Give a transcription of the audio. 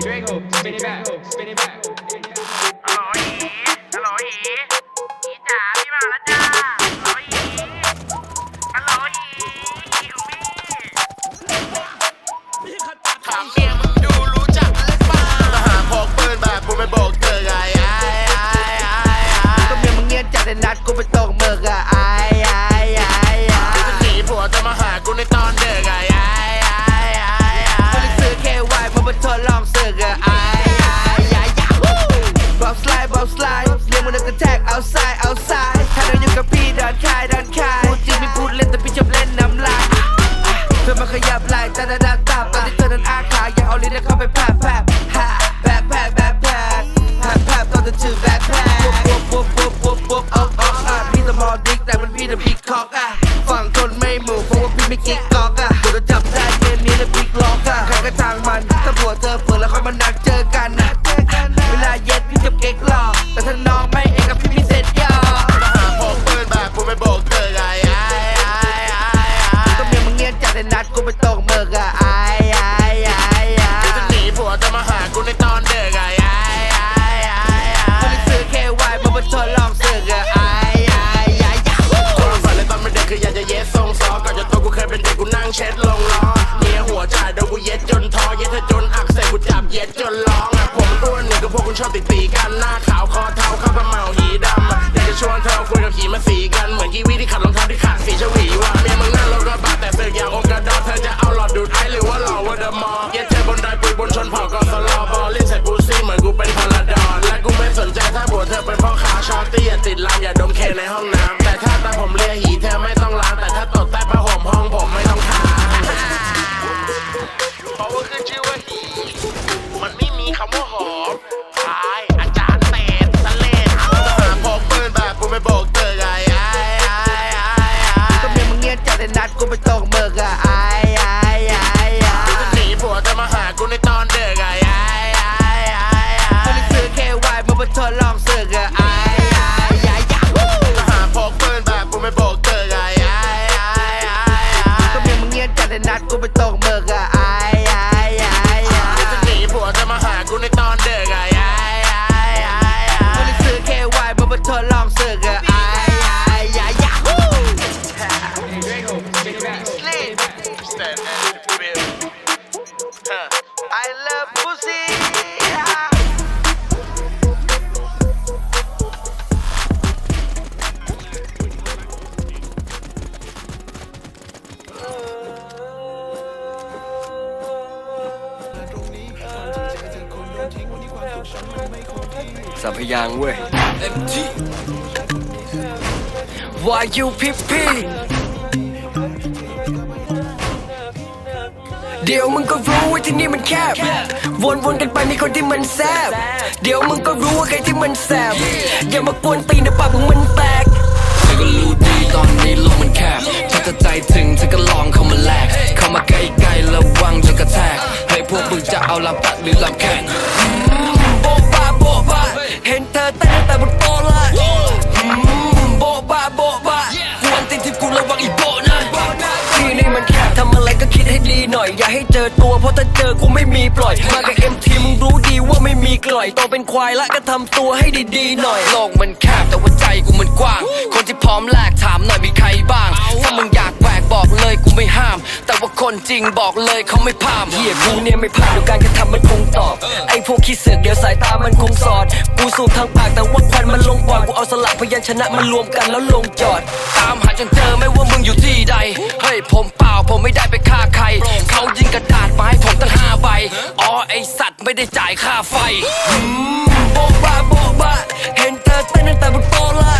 Draco, spin it back, spin it back. ขยับไหล่ตาดาดาตาตอนที่เธอนั้นอาขาอย่าเอาลิ้นเข้าไปแผลบแผลบฮะแผลบแผลบแผลบแผลบแผลบแผลบตอนเธอถือแบกแผลบปุ๊บปุ๊บปุ๊บปุ๊บปุ๊บเอาเอาอะพี่สมอลดิกแต่มันพี่เดอะบิ๊ก ดจนร้องอะผมอ้วนเหมือนกับพวกคุณชอบติดตีกันหน้าขาวคอเทาเข้ากับเมาหีดำอยากจะชวนเธอคุยกับขี่มาสีกันเหมือนกีวีที่ขับรถ I love pussy สัพยางเว้ย Why you พิ เดี๋ยวมึงก็รู้ว่าที่นี่มันแคบ วนๆกันไปมีคนที่มันแซบ เดี๋ยวมึงก็รู้ว่าใครที่มันแซบอย่ามากวนตีนเดี๋ยวปากมึงมันแตกเธอก็รู้ดีตอนนี้โลกมันแคบถ้าเธอใจถึงเธอก็ลองเข้ามาแลก เข้ามาใกล้ๆระวังจะกระแทก ให้พวกมึงจะเอาลำตัดหรือลำแข้งโบ๊ะบ้าโบ๊ะบ้าเห็นเธอเต้นแต่บน อยอย่าให้เจอตัวเพราะถ้าเจอกูไม่มีปล่อยมากับเอ็มทีมึงรู้ดีว่าไม่มีกล่อยโตเป็นควายละก็ทำตัวให้ดีๆหน่อยโลกมันแคบแต่ว่าใจกูมันกว้าง คนที่พร้อมแลกถามหน่อยมีใครบ้าง ถ้ามึงอยากแหวกบอกเลยกูไม่ห้าม คนจริงบอกเลยเขาไม่พามเหี้ยกูเนี่ยไม่พลาดดูการกระทำมันคงตอบ ไอ้พวกขี้เสือกเดี๋ยวสายตามันคงสอด กูสูบทางปากแต่ว่าควันมันลงปอด กูเอาสลักพยัญชนะมันรวมกันแล้วลงจอด ตามหาจนเจอไม่ว่ามึงอยู่ที่ใด เฮ้ยผมเปล่าผมไม่ได้ไปฆ่าใคร เขายิงกระดาษมาให้ผมตั้งห้าใบ อ๋อไอสัตว์ไม่ได้จ่ายค่าไฟโบบาโบบาเห็นเธอเต้นตั้งแต่บนโต๊ะละ